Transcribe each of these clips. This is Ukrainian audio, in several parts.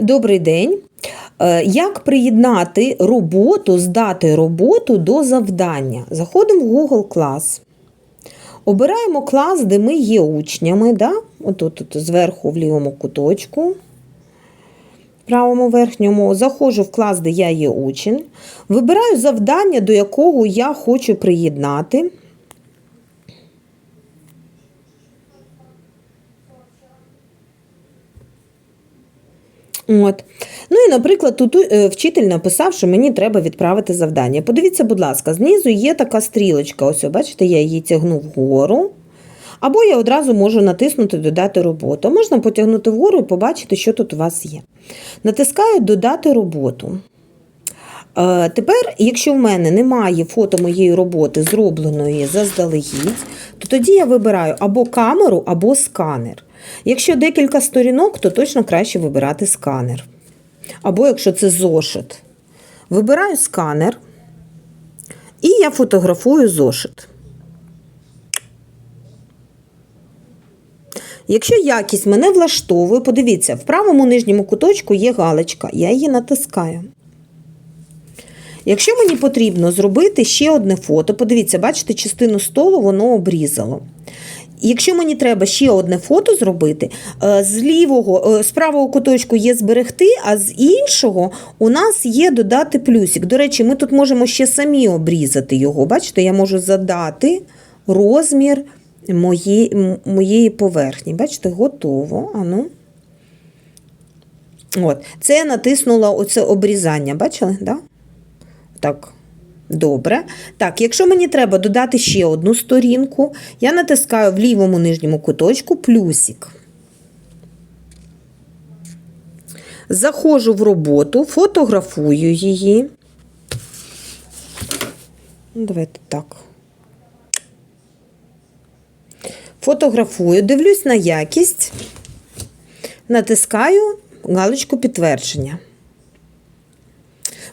Добрий день. Е, Як приєднати роботу, здати роботу до завдання? Заходимо в Google клас. Обираємо клас, де ми є учнями. Да? Отут тут зверху в лівому куточку. В правому верхньому. Заходжу в клас, де я є учень. Вибираю завдання, до якого я хочу приєднати. От. Ну і, наприклад, тут е, вчитель написав, що мені треба відправити завдання. Подивіться, будь ласка, знизу є така стрілочка. Ось, бачите, я її тягну вгору. Або я одразу можу натиснути Додати роботу. Можна потягнути вгору і побачити, що тут у вас є. Натискаю Додати роботу. Е, Тепер, якщо в мене немає фото моєї роботи, зробленої заздалегідь, то тоді я вибираю або камеру, або сканер. Якщо декілька сторінок, то точно краще вибирати сканер. Або якщо це зошит. Вибираю сканер і я фотографую зошит. Якщо якість мене влаштовує, подивіться, в правому нижньому куточку є галочка, я її натискаю. Якщо мені потрібно зробити ще одне фото, подивіться, бачите, частину столу воно обрізало. Якщо мені треба ще одне фото зробити, е, з лівого, е, з правого куточку є зберегти, а з іншого у нас є додати плюсик. До речі, ми тут можемо ще самі обрізати його. Бачите, я можу задати розмір моєї, моєї поверхні. Бачите, готово. Ану. От. Це я натиснула оце обрізання. Бачили? Да? Так. Добре. Так, якщо мені треба додати ще одну сторінку, я натискаю в лівому нижньому куточку плюсик. Заходжу в роботу, фотографую її. Ну, Давайте так. Фотографую, дивлюсь на якість, натискаю галочку підтвердження.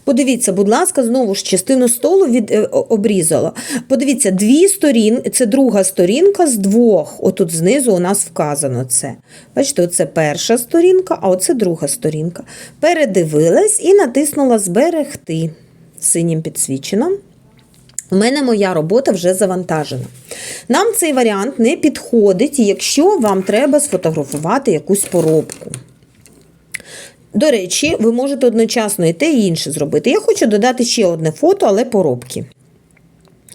Подивіться, будь ласка, знову ж частину столу від, е, обрізала. Подивіться, дві сторінки, це друга сторінка з двох. Отут знизу у нас вказано це. Бачите, оце перша сторінка, а оце друга сторінка. Передивилась і натиснула Зберегти синім підсвічено. У мене моя робота вже завантажена. Нам цей варіант не підходить, якщо вам треба сфотографувати якусь поробку. До речі, ви можете одночасно і те, і інше зробити. Я хочу додати ще одне фото, але поробки.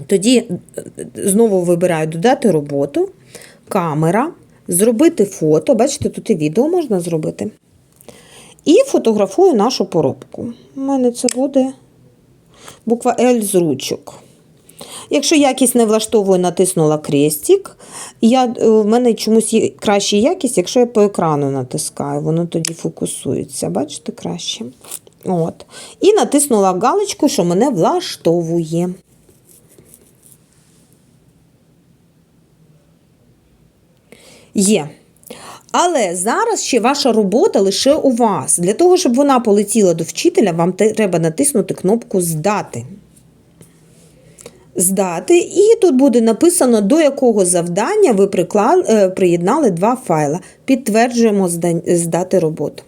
Тоді е, знову вибираю додати роботу, камера, зробити фото. Бачите, тут і відео можна зробити. І фотографую нашу поробку. У мене це буде буква L з ручок. Якщо якість не влаштовує, натиснула крестик. Я, е, в мене чомусь є краща якість, якщо я по екрану натискаю, воно тоді фокусується. Бачите, краще. От. І натиснула галочку, що мене влаштовує. Є. Але зараз ще ваша робота лише у вас. Для того, щоб вона полетіла до вчителя, вам треба натиснути кнопку Здати здати, і тут буде написано, до якого завдання ви е, приєднали два файла. Підтверджуємо здати роботу.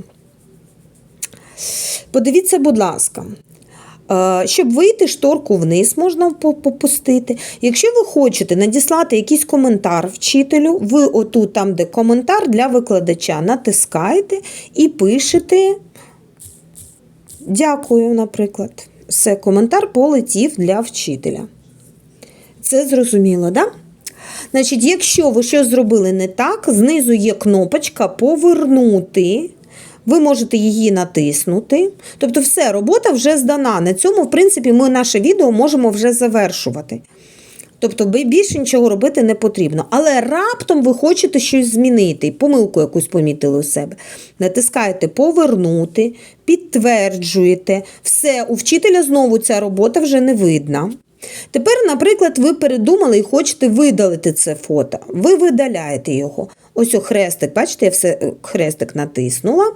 Подивіться, будь ласка. Е, Щоб вийти, шторку вниз можна попустити. Якщо ви хочете надіслати якийсь коментар вчителю, ви отут, там, де коментар для викладача, натискаєте і пишете Дякую, наприклад. Все, коментар полетів для вчителя. Це зрозуміло, так? Да? Значить, якщо ви щось зробили не так, знизу є кнопочка Повернути. Ви можете її натиснути. Тобто, все, робота вже здана. На цьому, в принципі, ми наше відео можемо вже завершувати. Тобто більше нічого робити не потрібно. Але раптом ви хочете щось змінити, помилку якусь помітили у себе. Натискаєте Повернути, підтверджуєте. Все, у вчителя знову ця робота вже не видна. Тепер, наприклад, ви передумали і хочете видалити це фото. Ви видаляєте його. Ось о хрестик, бачите, я все е, хрестик натиснула.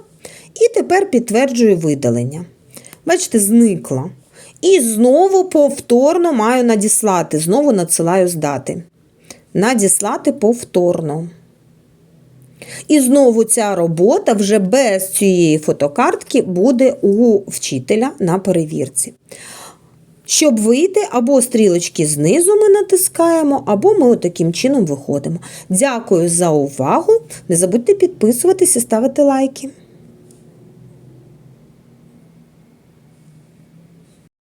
І тепер підтверджую видалення. Бачите, зникла. І знову повторно маю надіслати. Знову надсилаю здати. Надіслати повторно. І знову ця робота вже без цієї фотокартки буде у вчителя на перевірці. Щоб вийти, або стрілочки знизу ми натискаємо, або ми таким чином виходимо. Дякую за увагу. Не забудьте підписуватися ставити лайки.